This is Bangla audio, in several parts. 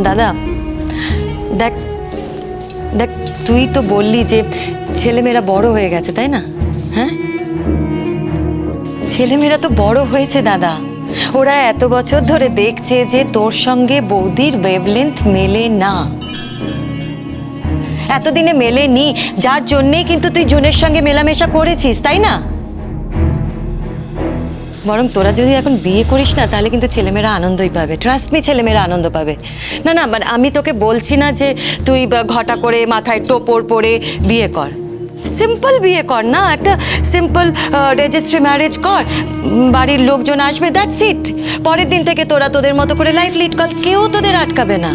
দাদা, দেখ দেখ, তুই তো বললি যে ছেলেমেয়েরা বড় হয়ে গেছে, তাই না? হ্যাঁ? ছেলেমেয়েরা তো বড় হয়েছে, দাদা। ওরা এত বছর ধরে দেখছে যে তোর সঙ্গে বৌদির ওয়েভলেন্থ মেলে না। এতদিনে মেলেনি, যার জন্যেই কিন্তু তুই জুনের সঙ্গে মেলামেশা করেছিস, তাই না? বরং তোরা যদি এখন বিয়ে করিস না, তাহলে কিন্তু ছেলেমেয়েরা আনন্দই পাবে। ট্রাস্ট মি ছেলেমেয়েরা আনন্দ পাবে। না না মানে আমি তোকে বলছি না যে তুই ঘটা করে মাথায় টোপর পরে বিয়ে কর। সিম্পল বিয়ে কর না, একটা সিম্পল রেজিস্ট্রি ম্যারেজ কর। বাড়ির লোকজন আসবে দ্যাটস ইট পরের দিন থেকে তোরা তোদের মতো করে লাইফ লিড কর, কেউ তোদের আটকাবে না।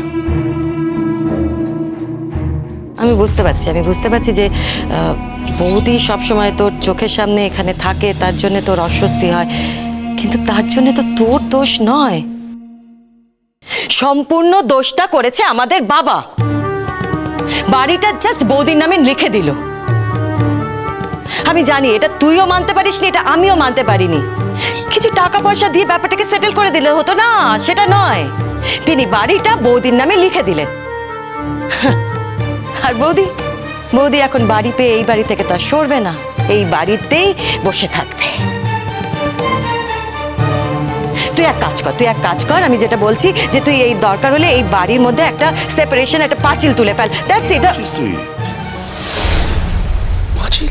আমি বুঝতে পারছি, আমি বুঝতে পারছি যে বৌদি সবসময় তোর চোখের সামনে এখানে থাকে, তার জন্য তোর অস্বস্তি হয়। কিন্তু তার জন্য তো তোর দোষ নয়। সম্পূর্ণ দোষটা করেছে আমাদের বাবা। বাড়িটা জাস্ট বৌদির নামে লিখে দিল। আমি জানি এটা তুইও মানতে পারিসনি এটা আমিও মানতে পারিনি। কিছু টাকা পয়সা দিয়ে ব্যাপারটাকে সেটেল করে দিলে হতো না, সেটা নয়। তিনি বাড়িটা বৌদির নামে লিখে দিলেন। আর বৌদি বৌদি এখন বাড়ি পেয়ে এই বাড়ি থেকে তো সরবে না। এই বাড়িতেই বসে থাকবে। তুই এক কাজ কর তুই এক কাজ কর আমি যেটা বলছি যে তুই এই দরকার হলে এই বাড়ির মধ্যে একটা সেপারেশন একটা পাঁচিল তুলে ফেল। দ্যাটস ইট তুই? পাঁচিল?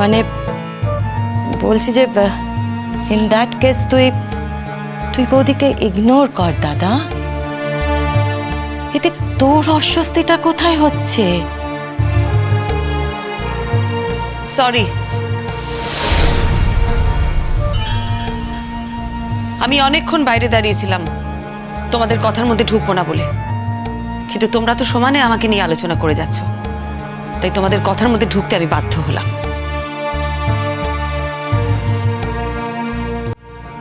মানে বলছি যে ইন দ্যাট কেস তুই তুই বৌদিকে ইগনোর কর দাদা। এতে তোর অস্বস্তিটা কোথায় হচ্ছে? সরি আমি অনেকক্ষণ বাইরে দাঁড়িয়েছিলাম। তোমাদের কথার মধ্যে ঢুকবো না বলে। কিন্তু তোমরা তো সমানে আমাকে নিয়ে আলোচনা করে যাচ্ছ। তাই তোমাদের কথার মধ্যে ঢুকতে আমি বাধ্য হলাম।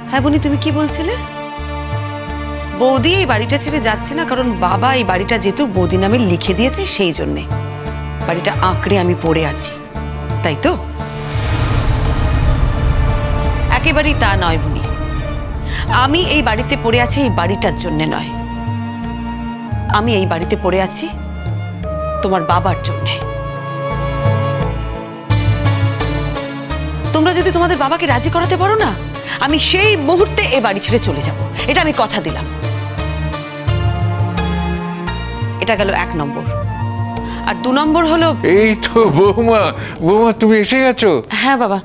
হ্যাঁ বনি, তুমি কি বলছিলে? বৌদি এই বাড়িটা ছেড়ে যাচ্ছে না কারণ বাবা এই বাড়িটা যেহেতু বৌদি নামে লিখে দিয়েছে সেই জন্যে। বাড়িটা আঁকড়ে আমি পড়ে আছি। তাই তো একেবারেই তা নয় বুনি আমি এই বাড়িতে পড়ে আছি এই বাড়িটার জন্য নয়। আমি এই বাড়িতে পড়ে আছি তোমার বাবার জন্য। তোমরা যদি তোমাদের বাবাকে রাজি করাতে পারো না, আমি সেই মুহূর্তে এ বাড়ি ছেড়ে চলে যাব। এটা আমি কথা দিলাম। এটা গেল এক নম্বর। আর দু নম্বর হলো এই তো বৌমা বৌমা তুমি এসে গেছো? হ্যাঁ বাবা।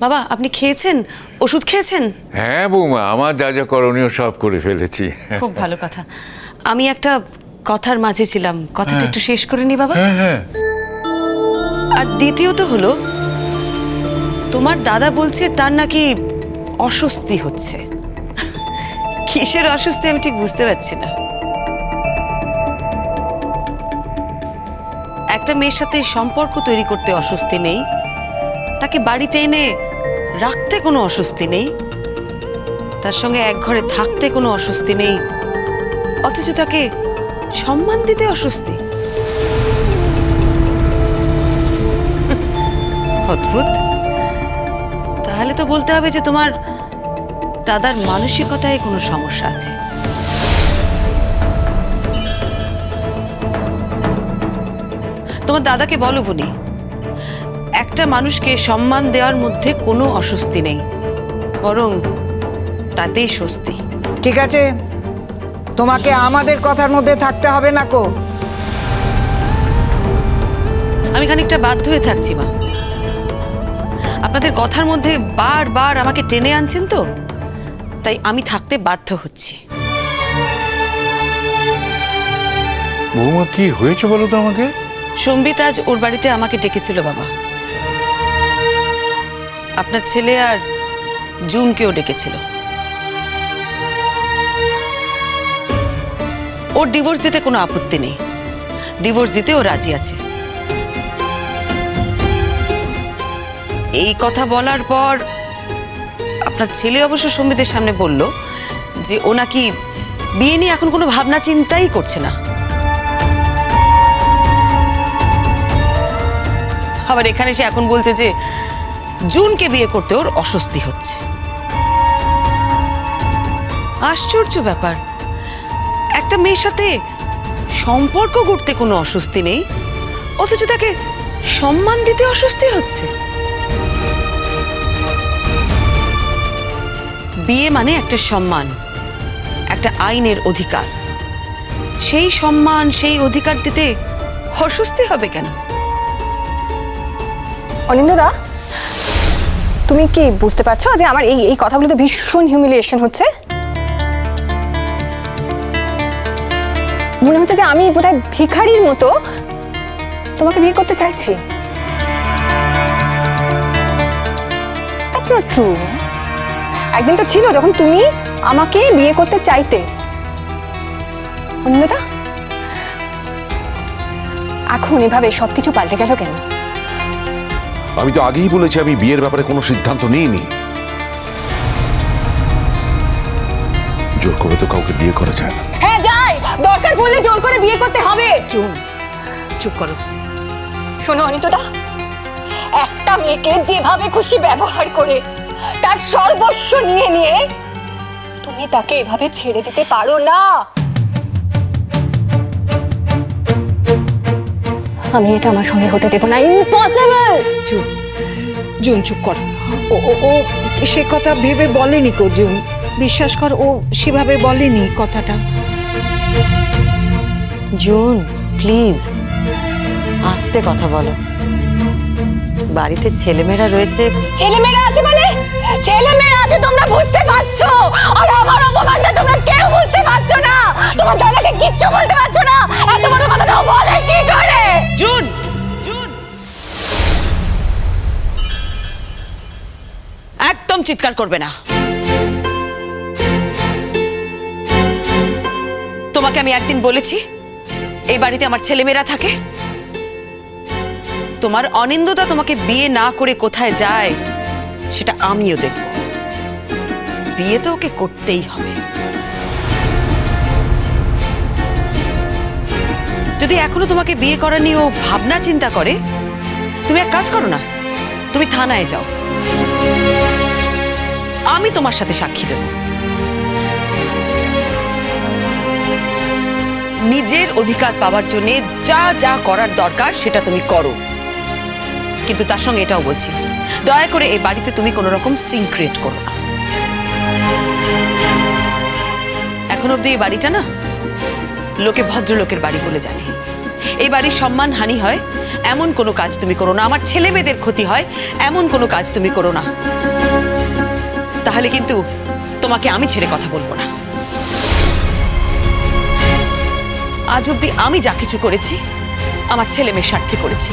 বাবা আপনি খেয়েছেন? ওষুধ খেয়েছেন? হ্যাঁ বৌমা আমার যা যা করণীয় সব করে ফেলেছি। খুব ভালো কথা। আমি একটা কথার মাঝে ছিলাম। কথাটা একটু শেষ করে নি বাবা। হ্যাঁ হ্যাঁ। আর দ্বিতীয়ত হলো তোমার দাদা বলছে তার নাকি অস্বস্তি হচ্ছে। কিসের অস্বস্তি আমি ঠিক বুঝতে পারছি না। একটা মেয়ের সাথে সম্পর্ক তৈরি করতে অস্বস্তি নেই? তাকে বাড়িতে এনে রাখতে কোনো অস্বস্তি নেই? তার সঙ্গে এক ঘরে থাকতে কোনো অস্বস্তি নেই? অথচ তাকে সম্মান দিতে অস্বস্তি? অদ্ভুত। তাহলে তো বলতে হবে যে তোমার দাদার মানসিকতায় কোনো সমস্যা আছে। তোমার দাদাকে বলো বনি একটা মানুষকে সম্মান দেওয়ার মধ্যে কোনো অস্বস্তি নেই বরং তাতেই স্বস্তি। ঠিক আছে তোমাকে আমাদের কথার মধ্যে থাকতে হবে না কো। আমি খানিকটা বাধ্য হয়ে থাকছি মা। আপনাদের কথার মধ্যে বারবার আমাকে টেনে আনছেন তো তাই আমি থাকতে বাধ্য হচ্ছি। বৌমা কি হয়েছে বলো তো আমাকে? সম্বিত আজ ওর বাড়িতে আমাকে ডেকেছিল, বাবা। আপনার ছেলে আর জুনকেও ডেকেছিল। ওর ডিভোর্স দিতে কোনো আপত্তি নেই। ডিভোর্স দিতে ও রাজি আছে। এই কথা বলার পর আপনার ছেলে অবশ্য সম্বিতের সামনে বলল যে ও নাকি বিয়ে নিয়ে এখন কোনো ভাবনা চিন্তাই করছে না। আবার এখানে সে এখন বলছে যে, জুনকে বিয়ে করতে ওর অস্বস্তি হচ্ছে। আশ্চর্য ব্যাপার। একটা মেয়ের সাথে সম্পর্ক করতে কোনো অস্বস্তি নেই, অথচ তাকে সম্মান দিতে অস্বস্তি হচ্ছে। বিয়ে মানে একটা সম্মান, একটা আইনের অধিকার। সেই সম্মান, সেই অধিকার দিতে অস্বস্তি হবে কেন? অনিন্দদা তুমি কি বুঝতে পারছ যে আমার এই এই কথাগুলোতে ভীষণ হিউমিলিয়েশন হচ্ছে? মনে হচ্ছে যে আমি বোধহয় ভিখারির মতো তোমাকে বিয়ে করতে চাইছি. একদিন তো ছিল যখন তুমি আমাকে বিয়ে করতে চাইতে। অনিন্দদা এখন এভাবে সবকিছু পাল্টে গেল কেন? আমি তো আগেই বলেছি আমি বিয়ের ব্যাপারে কোনো সিদ্ধান্ত নিইনি। জোর করে তো কাউকে বিয়ে করা যায় না। হ্যাঁ যাই। দরকার পড়লে জোর করে বিয়ে করতে হবে। চুপ চুপ করো। শোনো অনিতদা একটা মেয়েকে যেভাবে খুশি ব্যবহার করে তার সর্বস্ব নিয়ে নিয়ে তুমি তাকে এভাবে ছেড়ে দিতে পারো না। আমি এটা আমার সঙ্গে হতে দেবো না। ইম্পসিবল চুপ জুন চুপ কর। ও ও ও সে কথা ভেবে বলেনি কো জুন। বিশ্বাস কর ও সেভাবে বলেনি কথাটা। জুন প্লিজ আস্তে কথা বলো। বাড়িতে ছেলেমেয়েরা রয়েছে। ছেলেমেয়েরা আছে মানে? ছেলেমেয়েরা আছে তোমরা বুঝতে পারছ? আর আমার অপমানটা তোমরা কেউ বুঝতে পারছ না। তোমার দাদাকে কিচ্ছু বলতে পারছ না। এত বড় কথাটা ও বলে কি করে? জুন জুন! একদম চিৎকার করবে না। তোমাকে আমি একদিন বলেছি এই বাড়িতে আমার ছেলেমেয়েরা থাকে। তোমার অনিন্দতা তোমাকে বিয়ে না করে কোথায় যায়, সেটা আমিও দেখব। বিয়ে তো ওকে করতেই হবে। যদি এখনও তোমাকে বিয়ে করা নিয়ে ও ভাবনা চিন্তা করে, তুমি এক কাজ করো না, তুমি থানায় যাও। আমি তোমার সাথে সাক্ষী দেব। নিজের অধিকার পাওয়ার জন্য যা যা করার দরকার সেটা তুমি করো। কিন্তু তার সঙ্গে এটাও বলছি, দয়া করে এই বাড়িতে তুমি কোনো রকম সিং ক্রিয়েট করো না। এখন অব্দি এই বাড়িটা না, লোকে ভদ্রলোকের বাড়ি বলে জানে। এই বাড়ির সম্মান হানি হয়, এমন কোনো কাজ তুমি করো না, আমার ছেলে মেয়েদের ক্ষতি হয়, এমন কোনো কাজ তুমি করো না। তাহলে কিন্তু তোমাকে আমি ছেড়ে কথা বলব না। আজ অব্দি আমি যা কিছু করেছি, আমার ছেলে মেয়ের স্বার্থে করেছি।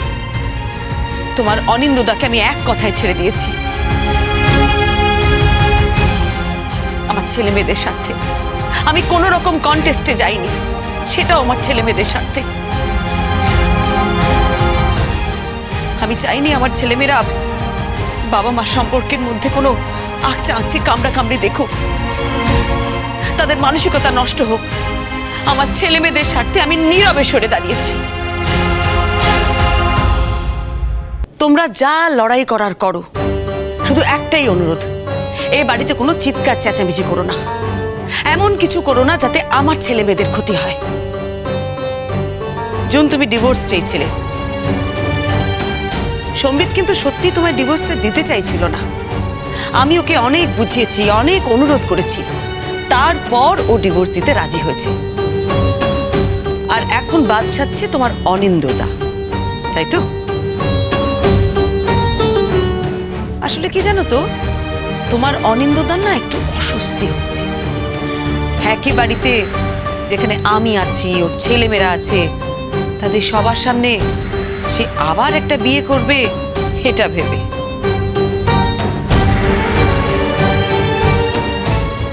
তোমার অনিন্দদাকে আমি এক কথায় ছেড়ে দিয়েছি। আমার ছেলে মেয়েদের স্বার্থে। আমি কোনো রকম কন্টেস্টে যাইনি। সেটাও আমার ছেলে মেয়েদের স্বার্থে। আমি চাইনি আমার ছেলেমেয়েরা বাবা মা সম্পর্কের মধ্যে কোনো আকচা আকচি কামড়া কামড়ি দেখুক। তাদের মানসিকতা নষ্ট হোক। আমার ছেলে মেয়েদের স্বার্থে আমি নীরবে সরে দাঁড়িয়েছি। তোমরা যা লড়াই করার করো, শুধু একটাই অনুরোধ, এই বাড়িতে কোনো চিৎকার চেঁচামেচি করো না। এমন কিছু করো না যাতে আমার ছেলে মেয়েদের ক্ষতি হয়। জুন, তুমি ডিভোর্স চেয়েছিলে। সম্বিত কিন্তু সত্যি তোমার ডিভোর্সটা দিতে চাইছিল না। আমি ওকে অনেক বুঝিয়েছি, অনেক অনুরোধ করেছি। তারপর ও ডিভোর্স দিতে রাজি হয়েছে। আর এখন বাদ সাচ্ছে তোমার অনিন্দদা তাই তো? আসলে কি জানো তো? তোমার অনিন্দদার না একটু অস্বস্তি হচ্ছে। হ্যাঁ বাড়িতে যেখানে আমি আছি, ওর ছেলেমেয়েরা আছে, তাদের সবার সামনে সে আবার একটা বিয়ে করবে, এটা ভেবে।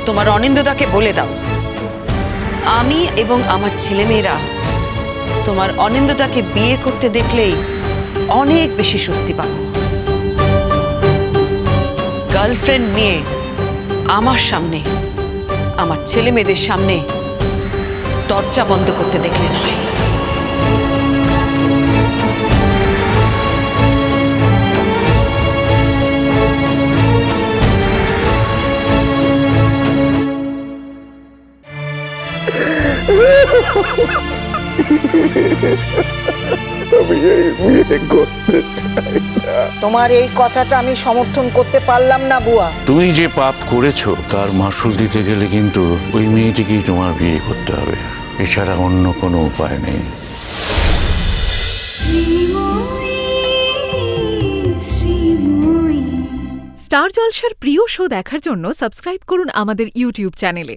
তোমার অনিন্দদাকে বলে দাও। আমি এবং আমার ছেলেমেয়েরা তোমার অনিন্দদাকে বিয়ে করতে দেখলেই অনেক বেশি স্বস্তি পাবো। গার্লফ্রেন্ড নিয়ে আমার সামনে, আমার ছেলে মেয়েদের সামনে দরজা বন্ধ করতে দেখলে নয় Ha ha ha ha! আমি এই বিয়ে করতে চাই না। তোমার এই কথাটা আমি সমর্থন করতে পারলাম না বুয়া। তুমি যে পাপ করেছ তার মাসুল দিতে গেলে কিন্তু ওই মেয়েটিকেই তোমার বিয়ে করতে হবে। এছাড়া অন্য কোনো উপায় নেই। স্টার জলসার প্রিয় শো দেখার জন্য সাবস্ক্রাইব করুন আমাদের ইউটিউব চ্যানেলে।